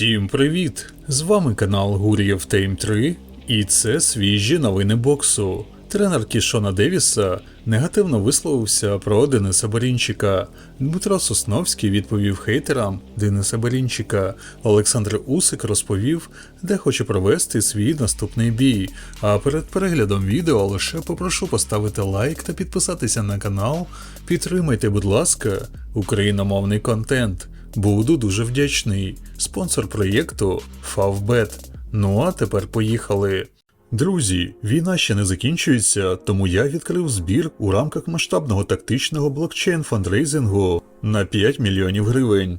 Всім привіт! З вами канал Гур'єв Тейм 3, і це свіжі новини боксу. Тренер Кішона Девіса негативно висловився про Дениса Барінчика. Дмитро Сосновський відповів хейтерам Дениса Барінчика. Олександр Усик розповів, де хоче провести свій наступний бій. А перед переглядом відео лише попрошу поставити лайк та підписатися на канал. Підтримайте, будь ласка, україномовний контент. Буду дуже вдячний. Спонсор проєкту Favbet. Ну а тепер поїхали. Друзі, війна ще не закінчується, тому я відкрив збір у рамках масштабного тактичного блокчейн фандрейзингу на 5 мільйонів гривень.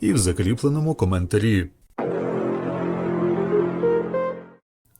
і в закріпленому коментарі.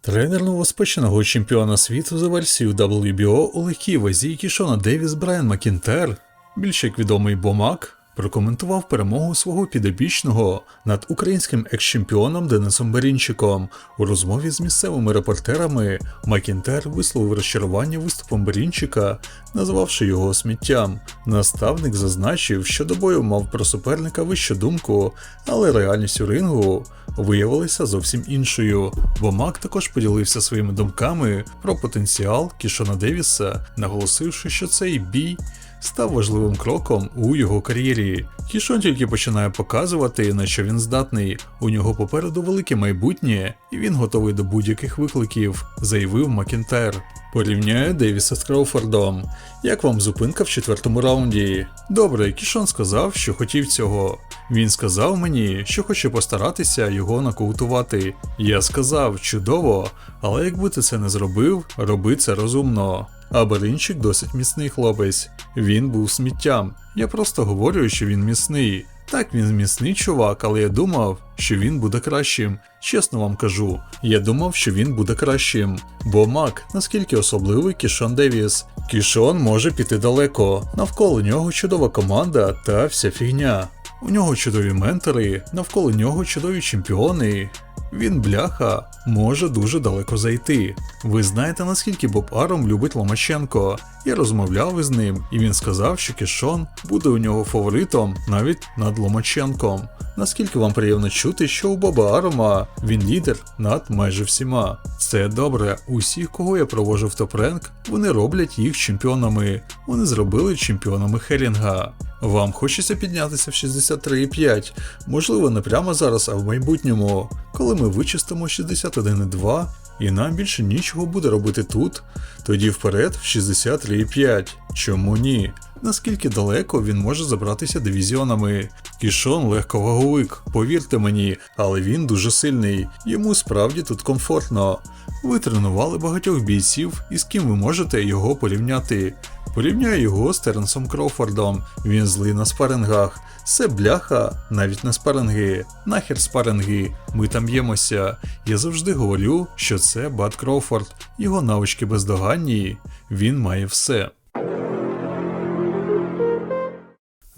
Тренер новоспеченого чемпіона світу за версією WBO у легкій вазі Кішона Девіс Брайан Макінтер, більш як відомий Бомак, прокоментував перемогу свого підопічного над українським екс-чемпіоном Денисом Берінчиком. У розмові з місцевими репортерами Макінтер висловив розчарування виступом Берінчика, назвавши його сміттям. Наставник зазначив, що до бою мав про суперника вищу думку, але реальність у рингу виявилася зовсім іншою. Бо Мак також поділився своїми думками про потенціал Кішона Девіса, наголосивши, що цей бій став важливим кроком у його кар'єрі. Кішон тільки починає показувати, на що він здатний. У нього попереду велике майбутнє, і він готовий до будь-яких викликів, заявив Макінтер. Порівняє Девіса з Кроуфордом. Як вам зупинка в четвертому раунді? Добре, Кішон сказав, що хотів цього. Він сказав мені, що хоче постаратися його нокаутувати. Я сказав чудово, але якби ти це не зробив, роби це розумно. А Беринчик досить міцний хлопець. Він був сміттям. Я просто говорю, що він міцний. Так, він міцний чувак, але я думав, що він буде кращим. Чесно вам кажу, я думав, що він буде кращим. Бо Мак, наскільки особливий Кішон Девіс. Кішон може піти далеко. Навколо нього чудова команда та вся фігня. У нього чудові ментори, навколо нього чудові чемпіони. Він, бляха, може дуже далеко зайти. Ви знаєте, наскільки Боб Аром любить Ломаченко. Я розмовляв із ним, і він сказав, що Кішон буде у нього фаворитом навіть над Ломаченком. Наскільки вам приємно чути, що у Боба Арома він лідер над майже всіма. Це добре. Усіх, кого я провожу в топ-ренк, вони роблять їх чемпіонами. Вони зробили чемпіонами Херінга. Вам хочеться піднятися в 63,5, можливо, не прямо зараз, а в майбутньому, коли ми вичистимо 61,2 і нам більше нічого буде робити тут, тоді вперед в 63,5. Чому ні? Наскільки далеко він може забратися дивізіонами? Кішон легковаговик, повірте мені, але він дуже сильний, йому справді тут комфортно. Ви тренували багатьох бійців, і з ким ви можете його порівняти. Порівняю його з Теренсом Кроуфордом. Він злий на спарингах. Це бляха, навіть не спаринги. Нахер спаринги. Ми там б'ємося. Я завжди говорю, що це Бат Кроуфорд. Його навички бездоганні. Він має все.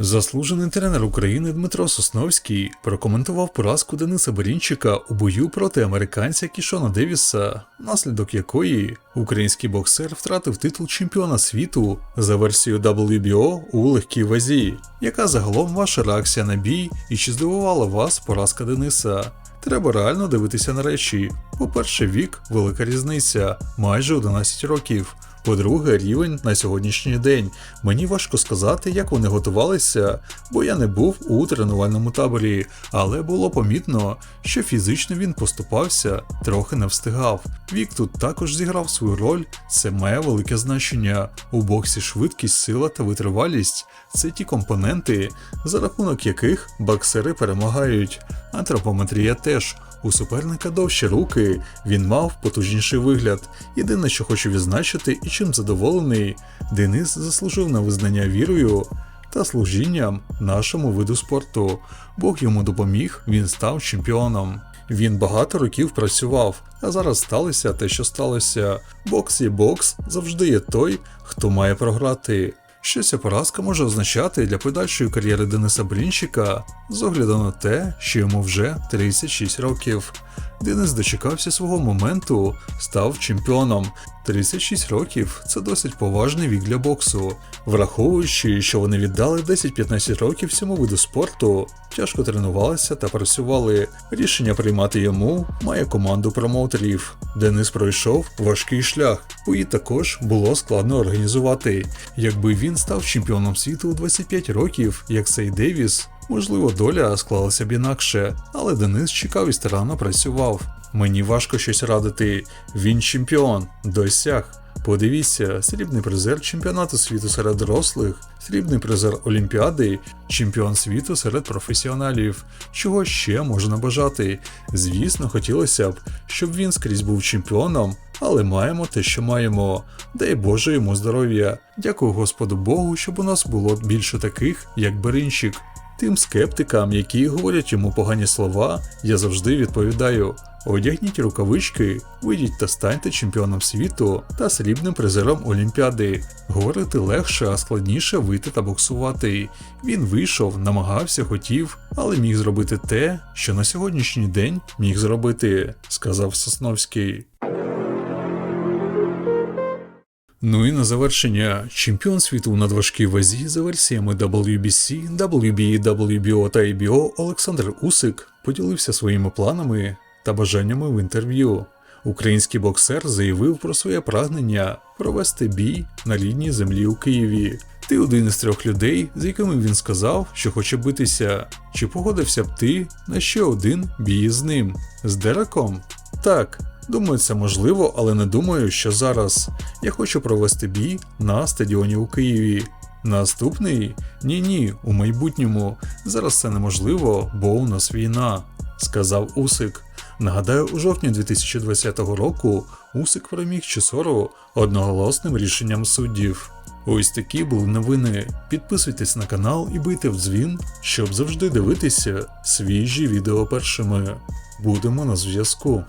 Заслужений тренер України Дмитро Сосновський прокоментував поразку Дениса Берінчика у бою проти американця Кішона Девіса, внаслідок якої український боксер втратив титул чемпіона світу за версією WBO у легкій вазі. Яка загалом ваша реакція на бій і чи здивувала вас поразка Дениса? Треба реально дивитися на речі. По-перше, вік велика різниця, майже 11 років. По-друге, рівень на сьогоднішній день. Мені важко сказати, як вони готувалися, бо я не був у тренувальному таборі, але було помітно, що фізично він поступався, трохи не встигав. Вік тут також зіграв свою роль, це має велике значення. У боксі швидкість, сила та витривалість це ті компоненти, за рахунок яких боксери перемагають. Антропометрія теж. У суперника довші руки, він мав потужніший вигляд. Єдине, що хочу відзначити і чим задоволений, Денис заслужив на визнання вірою та служінням нашому виду спорту. Бог йому допоміг, він став чемпіоном. Він багато років працював, а зараз сталося те, що сталося. Бокс є бокс, завжди є той, хто має програти. Що ця поразка може означати для подальшої кар'єри Дениса Брінчика з огляду на те, що йому вже 36 років. Денис дочекався свого моменту, став чемпіоном. 36 років це досить поважний вік для боксу. Враховуючи, що вони віддали 10-15 років цьому виду спорту, тяжко тренувалися та працювали. Рішення приймати йому має команду промоутерів. Денис пройшов важкий шлях, бої також було складно організувати. Якби він став чемпіоном світу у 25 років, як Сей Девіс, можливо, доля склалася б інакше, але Денис чекав і старанно працював. Мені важко щось радити. Він чемпіон, досяг. Подивіться, срібний призер чемпіонату світу серед дорослих, срібний призер Олімпіади, чемпіон світу серед професіоналів. Чого ще можна бажати? Звісно, хотілося б, щоб він скрізь був чемпіоном, але маємо те, що маємо. Дай Боже йому здоров'я. Дякую Господу Богу, щоб у нас було більше таких, як Беринчик. Тим скептикам, які говорять йому погані слова, я завжди відповідаю: одягніть рукавички, вийдіть та станьте чемпіоном світу та срібним призером Олімпіади. Говорити легше, а складніше вийти та боксувати. Він вийшов, намагався, хотів, але міг зробити те, що на сьогоднішній день міг зробити, сказав Сосновський. Ну і на завершення, чемпіон світу у надважкій вазі за версіями WBC, WBA, WBO та IBO Олександр Усик поділився своїми планами та бажаннями в інтерв'ю. Український боксер заявив про своє прагнення провести бій на рідній землі у Києві. Ти один із трьох людей, з якими він сказав, що хоче битися. Чи погодився б ти на ще один бій з ним? З Дереком? Так. Думаю, це можливо, але не думаю, що зараз. Я хочу провести бій на стадіоні у Києві. Наступний? Ні, ні, у майбутньому. Зараз це неможливо, бо у нас війна, сказав Усик. Нагадаю, у жовтні 2020 року Усик переміг Чесору одноголосним рішенням суддів. Ось такі були новини. Підписуйтесь на канал і бийте в дзвін, щоб завжди дивитися свіжі відео першими. Будемо на зв'язку.